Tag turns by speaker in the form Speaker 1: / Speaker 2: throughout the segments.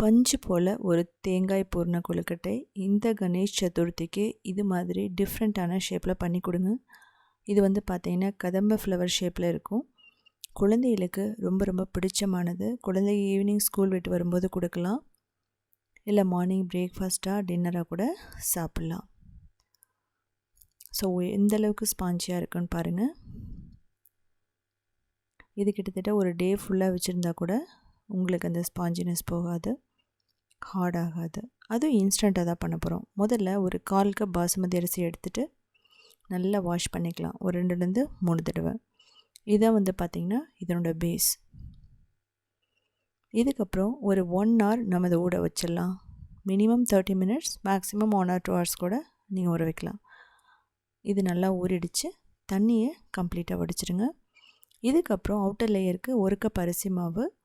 Speaker 1: பஞ்சு போல் ஒரு தேங்காய் பூர்ண கொழுக்கட்டை இந்த கணேஷ் சதுர்த்திக்கு இது மாதிரி டிஃப்ரெண்ட்டான ஷேப்பில் பண்ணி கொடுங்க. இது வந்து பார்த்திங்கன்னா கதம்ப ஃப்ளவர் ஷேப்பில் இருக்கும். குழந்தைகளுக்கு ரொம்ப ரொம்ப பிடிச்சமானது. குழந்தை ஈவினிங் ஸ்கூல் விட்டு வரும்போது கொடுக்கலாம். இல்லை மார்னிங் பிரேக்ஃபாஸ்ட்டாக டின்னராக கூட சாப்பிட்லாம். ஸோ எந்தளவுக்கு ஸ்பாஞ்சியாக இருக்குன்னு பாருங்கள் இது கிட்டத்தட்ட ஒரு டே ஃபுல்லாக வச்சுருந்தா கூட உங்களுக்கு அந்த ஸ்பாஞ்சினஸ் போகாது. ஹார்ட் ஆகாது. அதுவும் இன்ஸ்டண்ட்டாக தான் பண்ண போகிறோம் முதல்ல ஒரு கால் கப் பாசுமதி அரிசி எடுத்துகிட்டு நல்லா வாஷ் பண்ணிக்கலாம். ஒரு ரெண்டுலேருந்து மூணு தடவை. இதான் வந்து பார்த்திங்கன்னா இதனோட பேஸ் இதுக்கப்புறம் ஒரு ஒன் ஹவர் நம்ம இதை ஊட வச்சிடலாம். Minimum thirty minutes maximum one or two hours கூட நீங்கள் ஊற வைக்கலாம். இது நல்லா ஊறிடுச்சு. தண்ணியை கம்ப்ளீட்டாக வடிச்சிடுங்க. இதுக்கப்புறம் அவுட்டர் லேயருக்கு ஒரு கப் அரிசி மாவு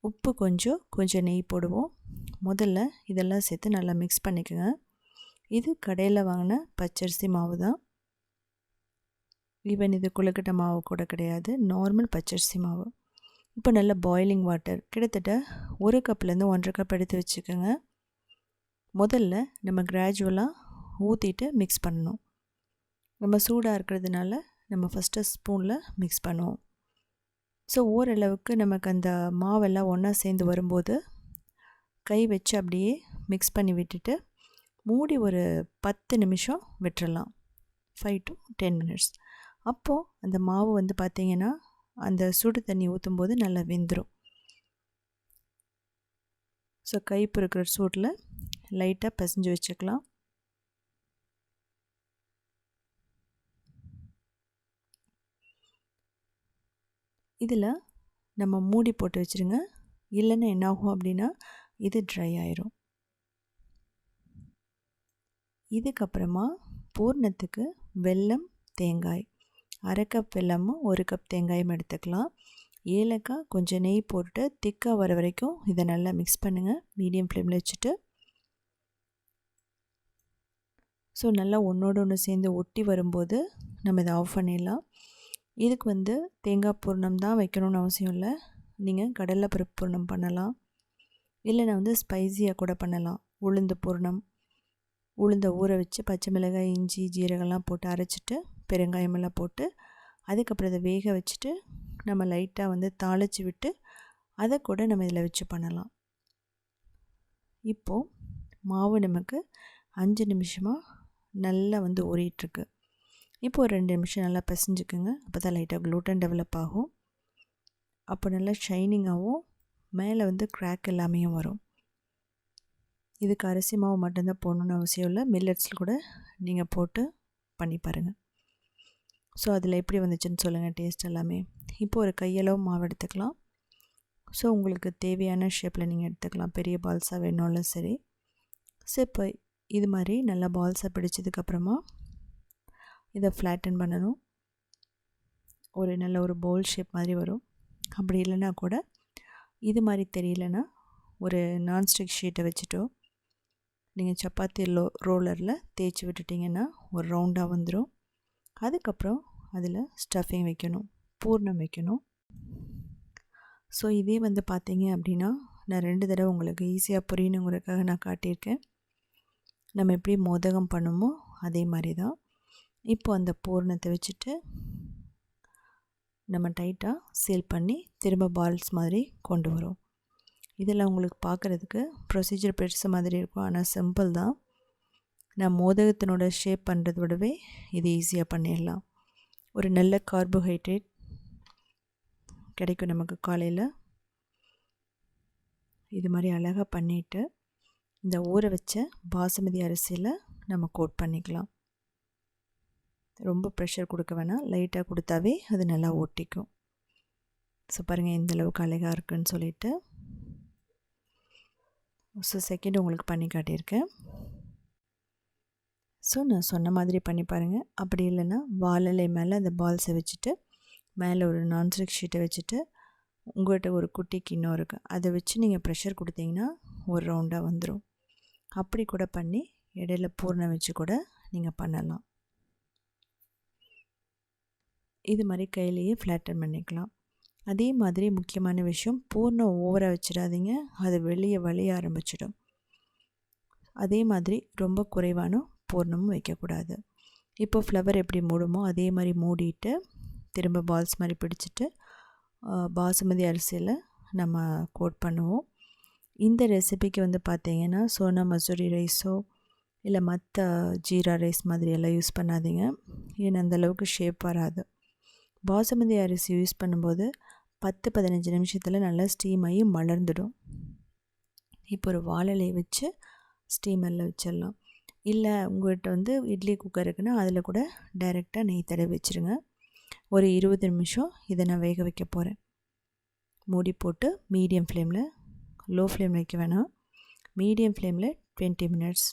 Speaker 1: உப்பு கொஞ்சம் கொஞ்சம் நெய் போடுவோம். முதல்ல இதெல்லாம் சேர்த்து நல்லா மிக்ஸ் பண்ணிக்கோங்க. இது கடையில் வாங்கின பச்சரிசி மாவு தான். ஈவன் இது குளக்கட்டை மாவு கூட கிடையாது. நார்மல் பச்சரிசி மாவு. இப்போ நல்ல பாயிலிங் வாட்டர் கிட்டத்தட்ட ஒரு கப்லேருந்து ஒன்றரை கப் எடுத்து வச்சுக்கோங்க. முதல்ல நம்ம கிராஜுவலாக ஊற்றிட்டு மிக்ஸ் பண்ணணும். நம்ம சூடாக இருக்கிறதுனால நம்ம ஃபஸ்ட்டு ஸ்பூனில் மிக்ஸ் பண்ணுவோம். ஸோ ஓரளவுக்கு நமக்கு அந்த மாவெல்லாம் ஒன்றா சேர்ந்து வரும்போது கை வச்சு அப்படியே மிக்ஸ் பண்ணி விட்டுட்டு மூடி ஒரு பத்து நிமிஷம் விட்டுறலாம். ஃபைவ் டு டென் மினிட்ஸ் அப்போது அந்த மாவு வந்து பார்த்திங்கன்னா அந்த சுடு தண்ணி ஊற்றும் போது நல்லா வெந்துடும் ஸோ கை இருக்கிற சூட்டில் லைட்டாக பிசைஞ்சு வச்சுக்கலாம். இதில் நம்ம மூடி போட்டு வச்சுருங்க. இல்லைன்னா என்னாகும் அப்படின்னா இது ட்ரை ஆயிரும். இதுக்கப்புறமா பூர்ணத்துக்கு வெல்லம் தேங்காய். அரை கப் வெல்லமும் ஒரு கப் தேங்காயும் எடுத்துக்கலாம். ஏலக்காய் கொஞ்சம் நெய் போட்டுட்டு திக்காக வர வரைக்கும் இதை நல்லா மிக்ஸ் பண்ணுங்கள் மீடியம் ஃப்ளேமில் வச்சுட்டு. ஸோ நல்லா ஒன்றோடு ஒன்று சேர்ந்து ஒட்டி வரும்போது நம்ம இதை ஆஃப் பண்ணிடலாம். இதுக்கு வந்து தேங்காய் பூர்ணம் தான் வைக்கணும்னு அவசியம் இல்லை. நீங்கள் கடலை பருப்பு பூர்ணம் பண்ணலாம். இல்லைனா வந்து ஸ்பைஸியாக கூட பண்ணலாம். உளுந்து பூர்ணம். உளுந்தை ஊற வச்சு பச்சை மிளகாய் இஞ்சி ஜீரகம்லாம் போட்டு அரைச்சிட்டு பெருங்காயமெல்லாம் போட்டு அதுக்கப்புறம் அதை வேக வச்சுட்டு நம்ம லைட்டாக வந்து தாளித்து விட்டு அதை கூட நம்ம இதில் வச்சு பண்ணலாம். இப்போது மாவு நமக்கு அஞ்சு நிமிஷமாக நல்லா வந்து ஊறிட்டுருக்கு. இப்போது ஒரு ரெண்டு நிமிஷம் நல்லா பிசைஞ்சுக்குங்க. அப்போ தான் லைட்டாக க்ளூட்டன் டெவலப் ஆகும். அப்போ நல்லா ஷைனிங்காகவும் மேலே வந்து க்ராக் எல்லாமே வரும். இதுக்கு அரிசி மாவு மட்டும்தான் போடணுன்னு அவசியம் இல்லை. மில்லட்ஸில் கூட நீங்கள் போட்டு பண்ணி பாருங்கள் ஸோ அதில் எப்படி வந்துச்சுன்னு சொல்லுங்கள் டேஸ்ட் எல்லாமே. இப்போ ஒரு கையளவு மாவு எடுத்துக்கலாம். ஸோ உங்களுக்கு தேவையான ஷேப்பில் நீங்கள் எடுத்துக்கலாம். பெரிய பால்ஸாக வேணும்னாலும் சரி. ஸோ இப்போ இது மாதிரி நல்லா பால்ஸாக பிடிச்சதுக்கப்புறமா இதை ஃப்ளாட்டன் பண்ணணும். ஒரு நல்ல ஒரு பவுல் ஷேப் மாதிரி வரும். அப்படி இல்லைன்னா கூட இது மாதிரி தெரியலனா ஒரு நான்ஸ்டிக் ஷீட்டை வச்சுட்டோ நீங்கள் சப்பாத்தி லோ ரோலரில் தேய்ச்சி விட்டுட்டிங்கன்னா ஒரு ரவுண்டாக வந்துடும் அதுக்கப்புறம் அதில் ஸ்டஃபிங் வைக்கணும் பூர்ணம் வைக்கணும். ஸோ இதே வந்து பார்த்தீங்க அப்படின்னா நான் ரெண்டு தடவை உங்களுக்கு ஈஸியாக புரியணுங்கிறதுக்காக நான் காட்டியிருக்கேன். நம்ம எப்படி மோதகம் பண்ணுமோ அதே மாதிரி தான். இப்போ அந்த பூர்ணத்தை வச்சுட்டு நம்ம டைட்டாக சீல் பண்ணி திரும்ப பால்ஸ் மாதிரி கொண்டு வரோம். இதில் உங்களுக்கு பார்க்குறதுக்கு ப்ரொசீஜர் பெருசு மாதிரி இருக்கும். ஆனால் சிம்பிள் தான். நான் மோதகத்தினோட ஷேப் பண்ணுறத விடவே இது ஈஸியாக பண்ணிடலாம். ஒரு நல்ல கார்போஹைட்ரேட் கிடைக்கும் நமக்கு காலையில். இது மாதிரி அழகாக பண்ணிவிட்டு இந்த ஊற வச்ச பாசுமதி அரிசியில் நம்ம கோட் பண்ணிக்கலாம். ரொம்ப ப்ரெஷர் கொடுக்க வேணாம். லைட்டாக கொடுத்தாவே அது நல்லா ஒட்டிக்கும். ஸோ பாருங்கள் எந்த அளவுக்கு அழகாக இருக்குன்னு சொல்லிட்டு. ஸோ செகண்ட் உங்களுக்கு பண்ணி காட்டியிருக்கேன். ஸோ நான் சொன்ன மாதிரி பண்ணி பாருங்கள் அப்படி இல்லைன்னா வாழலை மேலே அந்த பால்ஸை வச்சுட்டு மேலே ஒரு நான்ஸ்டிக் ஷீட்டை வச்சுட்டு உங்கள்கிட்ட ஒரு குட்டி கிண்ணம் இருக்குது அதை வச்சு நீங்கள் ப்ரெஷர் கொடுத்தீங்கன்னா ஒரு ரவுண்டாக வந்துடும் அப்படி கூட பண்ணி இடையில பூர்ணம் வச்சு கூட நீங்கள் பண்ணலாம். இது மாதிரி கையிலேயே ஃப்ளாட்டன் பண்ணிக்கலாம். அதே மாதிரி முக்கியமான விஷயம் பூர்ணம் ஓவராக வச்சிடாதீங்க. அது வெளியே வழிய ஆரம்பிச்சிடும். அதே மாதிரி ரொம்ப குறைவான பூர்ணமும் வைக்கக்கூடாது. இப்போ ஃப்ளவர் எப்படி மூடுமோ அதே மாதிரி மூடிட்டு திரும்ப பால்ஸ் மாதிரி பிடிச்சிட்டு பாசுமதி அரிசியில் நம்ம கோட் பண்ணுவோம். இந்த ரெசிபிக்கு வந்து பார்த்திங்கன்னா சோனா மசூரி ரைஸோ இல்லை மற்ற ஜீரா ரைஸ் மாதிரி எல்லாம் யூஸ் பண்ணாதீங்க. ஏன்னா அந்தளவுக்கு ஷேப் வராது. பாசுமதி அரிசி யூஸ் பண்ணும்போது பத்து பதினஞ்சு நிமிஷத்தில் நல்லா ஸ்டீம் ஆகி மலர்ந்துடும். இப்போ ஒரு வாழலை வச்சு ஸ்டீமரில் வச்சிடலாம். இல்லை உங்கள்கிட்ட வந்து இட்லி குக்கர் இருக்குன்னா அதில் கூட டைரெக்டாக நெய் தடவி வச்சுருங்க. ஒரு இருபது நிமிஷம் இதை நான் வேக வைக்க போகிறேன் மூடி போட்டு மீடியம் ஃப்ளேமில் லோ ஃப்ளேம் வைக்க வேணாம். மீடியம் ஃப்ளேமில் டுவெண்ட்டி மினிட்ஸ்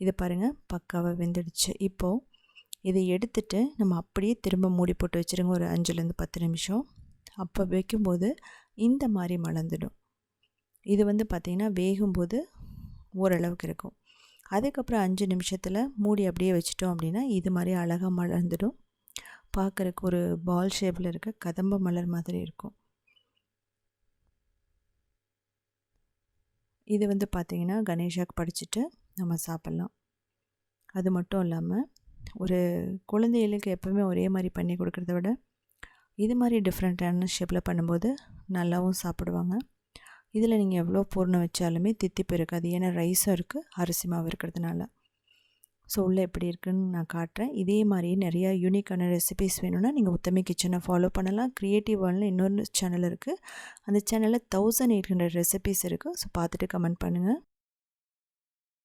Speaker 1: இதை பாருங்கள் பக்காவாக வெந்துடுச்சு. இப்போது இதை எடுத்துட்டு நம்ம அப்படியே திரும்ப மூடி போட்டு வச்சுருங்க. ஒரு அஞ்சுலேருந்து பத்து நிமிஷம். அப்போ வைக்கும்போது இந்த மாதிரி மலர்ந்துடும். இது வந்து பார்த்திங்கன்னா வேகும்போது ஓரளவுக்கு இருக்கும். அதுக்கப்புறம் அஞ்சு நிமிஷத்தில் மூடி அப்படியே வச்சிட்டோம் அப்படின்னா இது மாதிரி அழகாக மலர்ந்துடும். பார்க்குறக்கு ஒரு பால் ஷேப்பில் இருக்க கதம்ப மலர் மாதிரி இருக்கும். இது வந்து பார்த்திங்கன்னா கணேஷாக்கு படிச்சுட்டு நம்ம சாப்பிட்லாம். அது மட்டும் இல்லாமல் ஒரு குழந்தைகளுக்கு எப்போவுமே ஒரே மாதிரி பண்ணி கொடுக்குறத விட இது மாதிரி டிஃப்ரெண்ட்டான ஷேப்பில் பண்ணும்போது நல்லாவும் சாப்பிடுவாங்க. இதில் நீங்கள் எவ்வளோ பூர்ணம் வச்சாலுமே தித்திப்பு இருக்காது ஏன்னா ரைஸும் இருக்குது அரிசி மாவு இருக்கிறதுனால. ஸோ உள்ளே எப்படி இருக்குன்னு நான் காட்டுறேன். இதே மாதிரி நிறையா யூனிக்கான ரெசிபிஸ் வேணும்னா நீங்கள் உத்தமி கிச்சனை ஃபாலோ பண்ணலாம். க்ரியேட்டிவ் வேர்ல்டில் இன்னொரு சேனல் இருக்குது அந்த சேனலில் தௌசண்ட் எயிட் ஹண்ட்ரட் ரெசிபிஸ் இருக்குது ஸோ பார்த்துட்டு கமெண்ட் பண்ணுங்கள்